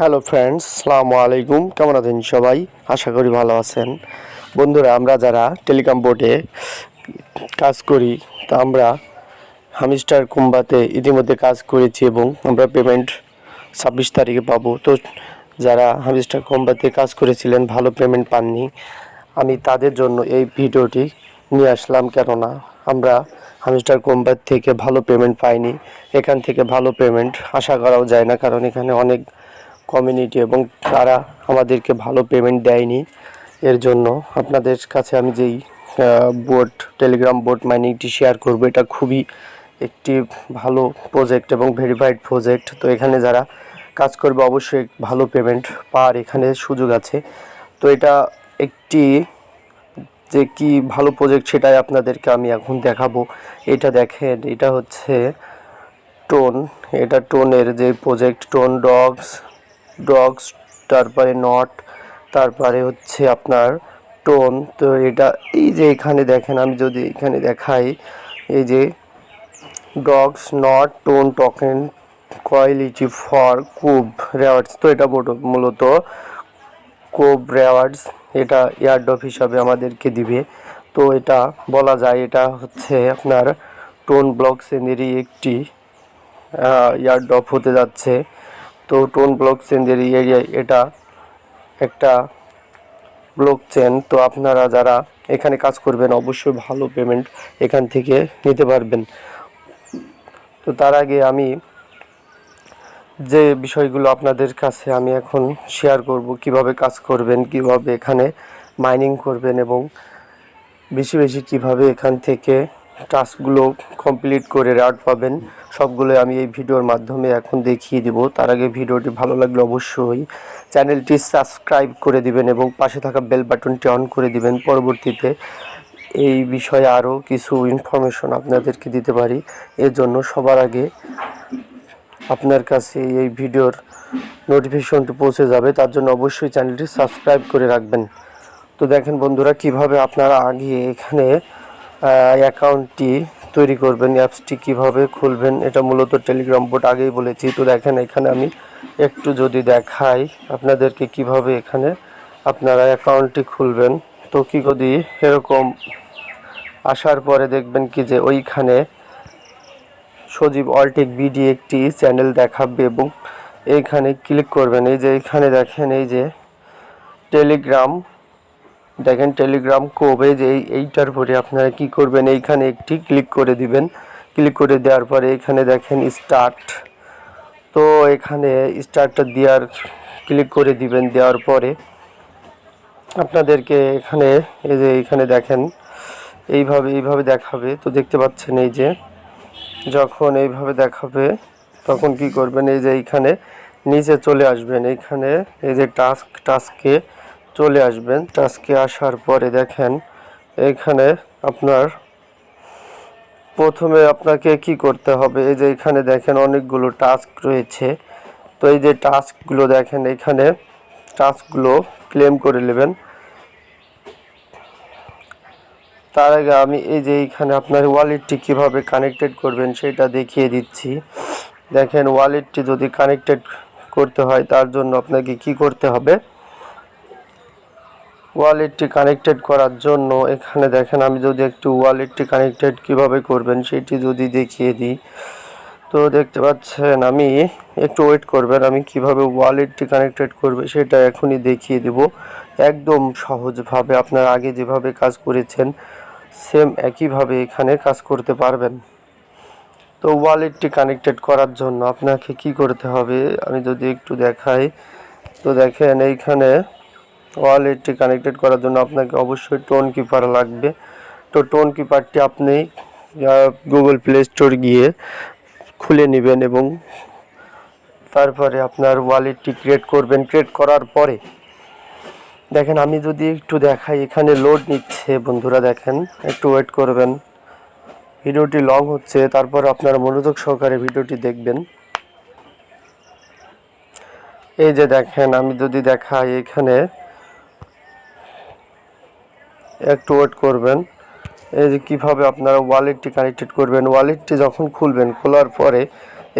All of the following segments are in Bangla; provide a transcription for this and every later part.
হ্যালো ফ্রেন্ডস সালামু আলাইকুম কেমন আছেন সবাই? আশা করি ভালো আছেন। বন্ধুরা, আমরা যারা টেলিকম বোর্ডে কাজ করি, তা আমরা হামিস্টার কুম্বাতে ইতিমধ্যে কাজ করেছি এবং আমরা পেমেন্ট ছাব্বিশ তারিখে পাবো। তো যারা হামিস্টার কুম্বাতে কাজ করেছিলেন, ভালো পেমেন্ট পাননি, আমি তাদের জন্য এই ভিডিওটি নিয়ে আসলাম। কেননা আমরা হামিস্টার কোম্পানি থেকে ভালো পেমেন্ট পাইনি। এখান থেকে ভালো পেমেন্ট আশা করাও যায় না, কারণ এখানে অনেক কমিউনিটি এবং তারা আমাদেরকে ভালো পেমেন্ট দেয়নি। এর জন্য আপনাদের কাছে আমি যেই বোট টেলিগ্রাম বোট মাইনিংটি শেয়ার করব, এটা খুবই একটি ভালো প্রজেক্ট এবং ভেরিফাইড প্রজেক্ট তো এখানে যারা কাজ করবে, অবশ্যই ভালো পেমেন্ট পাওয়ার এখানে সুযোগ আছে। তো এটা একটি যে কি ভালো প্রজেক্ট সেটাই আপনাদেরকে আমি এখন দেখাবো। এটা দেখেন, এটা হচ্ছে টোন। এটা টোনের যে প্রজেক্ট টোন ডগস ডগস তারপরে নট তারপরে হচ্ছে আপনার টোন তো এটা এই যে এখানে দেখেন, আমি যদি এখানে দেখাই, এই যে dogs not TON token quality for কুব rewards তো এটা মূলত কোব রেওয়ার্ডস এটা ইয়ারডপ হিসাবে আমাদেরকে দিবে। তো এটা বলা যায়, এটা হচ্ছে আপনার টোন ব্লক শ্রেণীরই একটি ইয়ারডপ হতে যাচ্ছে। তো টোন ব্লক শ্রেণির এরিয়া এটা একটা ব্লক চেন। তো আপনারা যারা এখানে কাজ করবেন, অবশ্যই ভালো পেমেন্ট এখান থেকে নিতে পারবেন। তো তার আগে আমি যে বিষয়গুলো আপনাদের কাছে আমি এখন শেয়ার করব, কীভাবে কাজ করবেন, কীভাবে এখানে মাইনিং করবেন এবং বেশি বেশি কীভাবে এখান থেকে টাস্কগুলো কমপ্লিট করে রাউট পাবেন। সবগুলো আমি এই ভিডিওর মাধ্যমে এখন দেখিয়ে দিব। তার আগে ভিডিওটি ভালো লাগলে অবশ্যই চ্যানেলটি সাবস্ক্রাইব করে দিবেন এবং পাশে থাকা বেল বাটনটি অন করে দিবেন। পরবর্তীতে এই বিষয়ে আরও কিছু ইনফরমেশন আপনাদেরকে দিতে পারি। এর জন্য সবার আগে আপনার কাছে এই ভিডিওর নোটিফিকেশনটি পৌঁছে যাবে। তার জন্য অবশ্যই চ্যানেলটি সাবস্ক্রাইব করে রাখবেন। তো দেখেন বন্ধুরা, কীভাবে আপনারা আগে এখানে অ্যাকাউন্টটি তৈরি করবেন, অ্যাপসটি কীভাবে খুলবেন, এটা মূলত টেলিগ্রাম বোর্ড আগেই বলেছি। তো দেখেন, এখানে আমি একটু যদি দেখাই আপনাদেরকে কীভাবে এখানে আপনারা অ্যাকাউন্টটি খুলবেন। তো কি যদি এরকম আসার পরে দেখবেন কি যে ওইখানে সজীব অলটেক বিডি একটি চ্যানেল দেখাবে এবং এইখানে ক্লিক করবেন। এই যে এখানে দেখেন, এই যে টেলিগ্রাম দেখেন টেলিগ্রাম যে এই, এইটার পরে আপনারা কি করবেন, এইখানে একটি ক্লিক করে দিবেন। ক্লিক করে দেওয়ার পরে এখানে দেখেন স্টার্ট তো এখানে স্টার্টটা দেওয়ার ক্লিক করে দিবেন, দেওয়ার পরে আপনাদেরকে এখানে, এই যে এখানে দেখেন, এইভাবে এইভাবে দেখাবে। তো দেখতে পাচ্ছেন এই যে, যখন এইভাবে দেখাবে, তখন কি করবেন, এই যে এইখানে নিচে চলে আসবেন। এইখানে এই যে টাস্ক টাস্কে চলে আসবেন। টাস্কে আসার পরে দেখেন এইখানে আপনার প্রথমে আপনাকে কি করতে হবে? এই যে এখানে দেখেন অনেকগুলো টাস্ক রয়েছে। তো এই যে টাস্কগুলো দেখেন, এখানে টাস্কগুলো ক্লেম করে নেবেন। তার আগে আমি এই যে এইখানে আপনার ওয়ালেটটি কীভাবে কানেক্টেড করবেন সেটা দেখিয়ে দিচ্ছি। দেখেন ওয়ালেটটি যদি কানেক্টেড করতে হয়, তার জন্য আপনাকে কি করতে হবে? ওয়ালেটটি কানেক্টেড করার জন্য এখানে দেখেন, আমি যদি একটু ওয়ালেটটি কানেক্টেড কীভাবে করবেন সেটি যদি দেখিয়ে দিই। তো দেখতে পাচ্ছেন, আমি একটু ওয়েট করবেন, আমি কীভাবে ওয়ালেটটি কানেক্টেড করবে সেটা এখনই দেখিয়ে দিব। একদম সহজভাবে আপনার আগে যেভাবে কাজ করেছেন, সেম একইভাবে এখানে কাজ করতে পারবেন। তো ওয়ালেটটি কানেক্টেড করার জন্য আপনাকে কি করতে হবে, আমি যদি একটু দেখাই। তো দেখেন, এইখানে ওয়ালেটটি কানেক্টেড করার জন্য আপনাকে অবশ্যই টোন কিপার লাগবে। তো টোন কিপারটি আপনি গুগল প্লে স্টোর গিয়ে খুলে নেবেন এবং তারপরে আপনার ওয়ালেটটি ক্রিয়েট করবেন। ক্রিয়েট করার পরে, দেখেন আমি যদি একটু দেখাই, এখানে লোড নিচ্ছে বন্ধুরা দেখেন, একটু ওয়েট করবেন। ভিডিওটি লং হচ্ছে, তারপর আপনারা মনোযোগ সহকারে ভিডিওটি দেখবেন। এই যে দেখেন, আমি যদি দেখাই এখানে একটু ওয়েট করবেন। এই যে কীভাবে আপনারা ওয়ালেটটি কানেক্টেড করবেন। ওয়ালেটটি যখন খুলবেন, খোলার পরে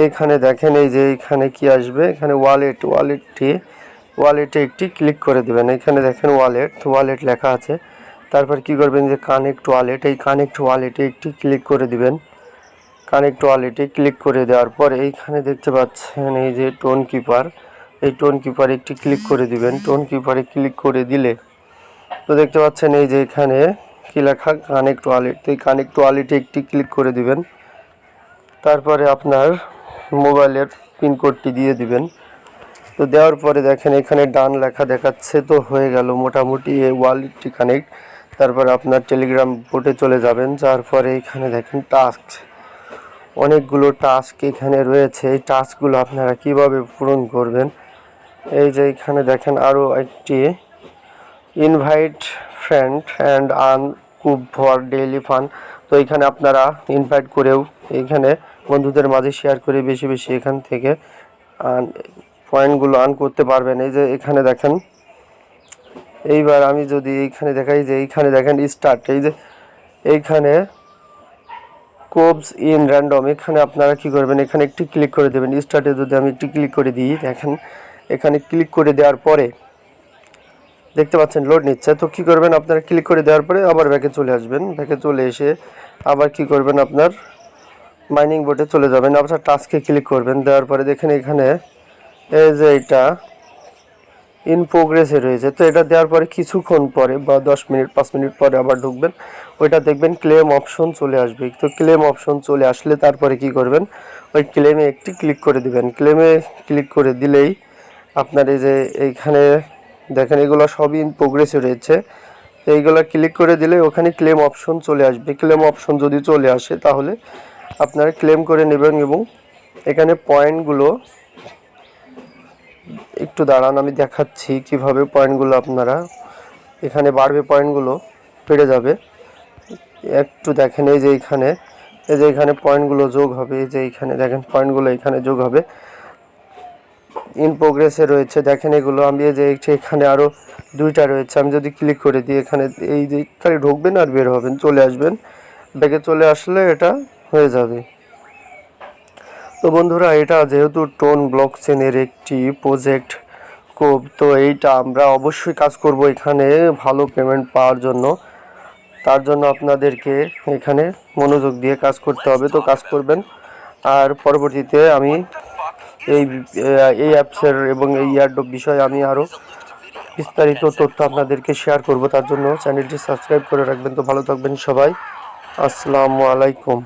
এইখানে দেখেন, এই যে এইখানে কি আসবে? এখানে ওয়ালেট ওয়ালেটটি ওয়ালেটে একটি ক্লিক করে দেবেন। এখানে দেখেন ওয়ালেট ওয়ালেট লেখা আছে। তারপর কি করবেন যে কানেক্ট ওয়ালেট এই কানেক্ট ওয়ালেটে একটি ক্লিক করে দিবেন। কানেক্ট ওয়ালেটে ক্লিক করে দেওয়ার পর এইখানে দেখতে পাচ্ছেন, এই যে টোন কিপার এই টোন কিপারে একটি ক্লিক করে দিবেন। টোন কিপারে ক্লিক করে দিলে তো দেখতে পাচ্ছেন এই যে এখানে কি লেখা? কানেক্ট ওয়ালেট তো এই কানেক্ট ওয়ালেটে একটি ক্লিক করে দিবেন। তারপরে আপনার মোবাইলের পিনকোডটি দিয়ে দিবেন। তো দেওয়ার পরে দেখেন এখানে ডান লেখা দেখাচ্ছে তো হয়ে গেল মোটামুটি এই ওয়ালেটটি কানেক্ট তারপরে আপনার টেলিগ্রাম বোটে চলে যাবেন যার পরে এখানে দেখেন টাস্ক অনেকগুলো টাস্ক এখানে রয়েছে। এই টাস্কগুলো আপনারা কীভাবে পূরণ করবেন? এই যে এখানে দেখেন আরও একটি invite friend and earn cube for daily fun তো এখানে আপনারা ইনভাইট করেও এখানে বন্ধুদের মাঝে শেয়ার করে বেশি বেশি এখান থেকে পয়েন্টগুলো আর্ন করতে পারবেন। এই যে এখানে দেখেন, এইবার আমি যদি এইখানে দেখাই যে এইখানে দেখেন স্টার্ট এই যে এইখানে কোবস ইন র্যান্ডম এখানে আপনারা কি করবেন, এখানে একটি ক্লিক করে দেবেন। স্টার্টে যদি আমি একটি ক্লিক করে দিই, দেখেন, এখানে ক্লিক করে দেওয়ার পরে দেখতে পাচ্ছেন লোড নিচ্ছে। তো কি করবেন আপনারা? ক্লিক করে দেওয়ার পরে আবার ব্যাকে চলে আসবেন। ব্যাকে চলে এসে আবার কি করবেন আপনার? মাইনিং বোর্ডে চলে যাবেন। আপনার টাস্কে ক্লিক করবেন। দেওয়ার পরে দেখেন এখানে এই যে এটা ইন প্রোগ্রেসে রয়েছে। তো এটা দেওয়ার পরে কিছুক্ষণ পরে বা দশ মিনিট, পাঁচ মিনিট পরে আবার ঢুকবেন। ওইটা দেখবেন ক্লেম অপশন চলে আসবে। তো ক্লেম অপশন চলে আসলে তারপরে কি করবেন? ওই ক্লেমে একটি ক্লিক করে দিবেন। ক্লেমে ক্লিক করে দিলেই আপনার এই যে এইখানে দেখেন, এগুলো সবই ইন প্রোগ্রেসে রয়েছে। এইগুলো ক্লিক করে দিলে ওখানে ক্লেম অপশন চলে আসবে। ক্লেম অপশন যদি চলে আসে, তাহলে আপনারা ক্লেম করে নেবেন এবং এখানে পয়েন্টগুলো একটু দাঁড়ান, আমি দেখাচ্ছি কীভাবে পয়েন্টগুলো আপনারা এখানে বাড়বে পয়েন্টগুলো বেড়ে যাবে। একটু দেখেন, এই যে এইখানে এই যে এখানে পয়েন্টগুলো যোগ হবে, এই যে এইখানে দেখেন পয়েন্টগুলো এখানে যোগ হবে। ইন প্রোগ্রেসে রয়েছে। দেখেন এগুলো, আমি যে এখানে আরও দুইটা রয়েছে। আমি যদি ক্লিক করে দিই, এখানে এই যে খালি ঢুকবেন আর বের হবেন, চলে আসবেন। ব্যাগে চলে আসলে এটা হয়ে যাবে। তো বন্ধুরা, এটা যেহেতু টোন ব্লক চেনের একটি প্রজেক্ট কোব তো এইটা আমরা অবশ্যই কাজ করব এখানে ভালো পেমেন্ট পাওয়ার জন্য। তার জন্য আপনাদেরকে এখানে মনোযোগ দিয়ে কাজ করতে হবে। তো কাজ করবেন। আর পরবর্তীতে আমি এই এই অ্যাপসের এবং এই ইয়ারডোপ বিষয়ে আমি আরও বিস্তারিত তথ্য আপনাদেরকে শেয়ার করব। তার জন্য চ্যানেলটি সাবস্ক্রাইব করে রাখবেন। তো ভালো থাকবেন সবাই। আসসালামু আলাইকুম।